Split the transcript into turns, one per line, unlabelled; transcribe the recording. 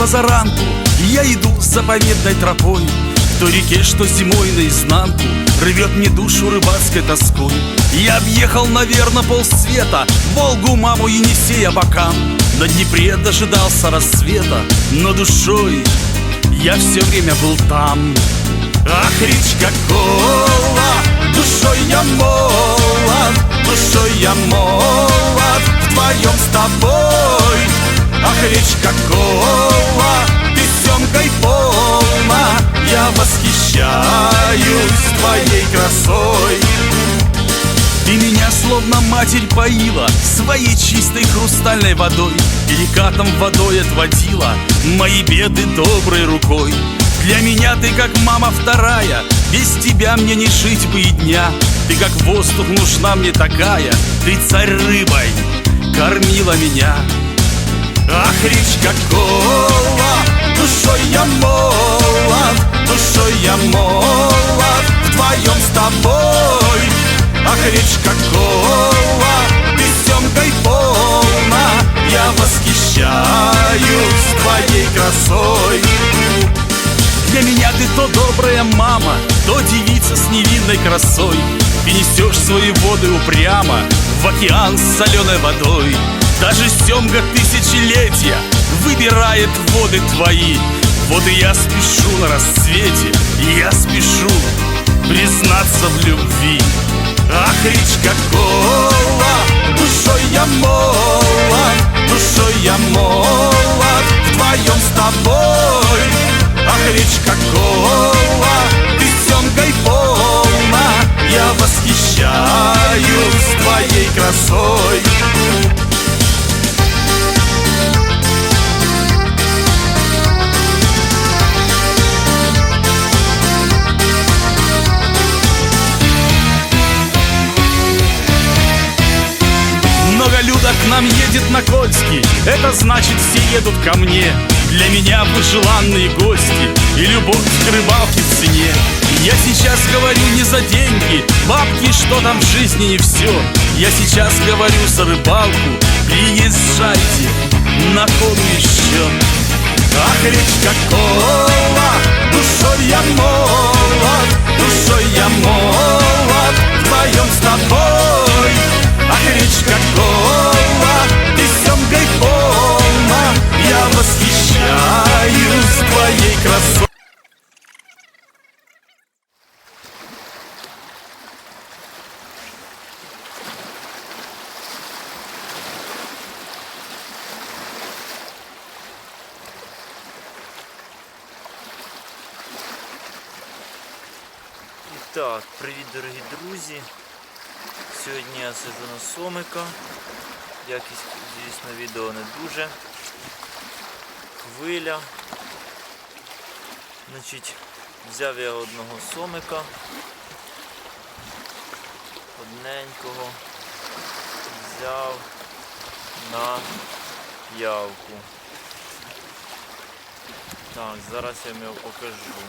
позаранку. Я иду заповедной тропой. К реке, что зимой наизнанку Рвет мне душу рыбацкой тоской. Я объехал, наверное, полсвета Волгу, маму, Енисея, Бакан На Днепре дожидался рассвета Но душой я все время был там. Ах, речка Кола, душой я молод, душой я молод Вдвоем с тобой. Ах, речка Кола, восхищаюсь твоей красой. Ты меня словно матерь поила Своей чистой хрустальной водой Перекатом водой отводила Мои беды доброй рукой. Для меня ты как мама вторая Без тебя мне не жить бы и дня. Ты как воздух нужна мне такая Ты царь рыбой кормила меня. Ах, речка Кола, душой я молод, душой я молод, вдвоем с тобой. Ах, речка Кола, ты семгой полна, я восхищаюсь твоей красой. Для меня ты то добрая мама, то девица с невинной красой. Ты несешь свои воды упрямо в океан с соленой водой. Даже семга тысячелетия выбирает воды твои. Вот и я спешу на рассвете, я спешу признаться в любви. Ах, речка Кола, душой я молод, душой я молод, вдвоем с тобой. Ах, речка Кола, ты семгой полна, я восхищаюсь твоей красой. Нам едет на Кольский Это значит все едут ко мне. Для меня вы желанные гости И любовь к рыбалке в цене. Я сейчас говорю не за деньги Бабки, что там в жизни не все Я сейчас говорю за рыбалку Приезжайте на кону еще Ах, речка Кола, душой я молод, душой я молод, вдвоем с тобой.
Так, привіт дорогі друзі. Сьогодні я сиджу на сомика. Якість, звісно, відео не дуже. Хвиля. Значить, взяв я одного сомика. Одненького. Взяв на явку. Так, зараз я вам його покажу.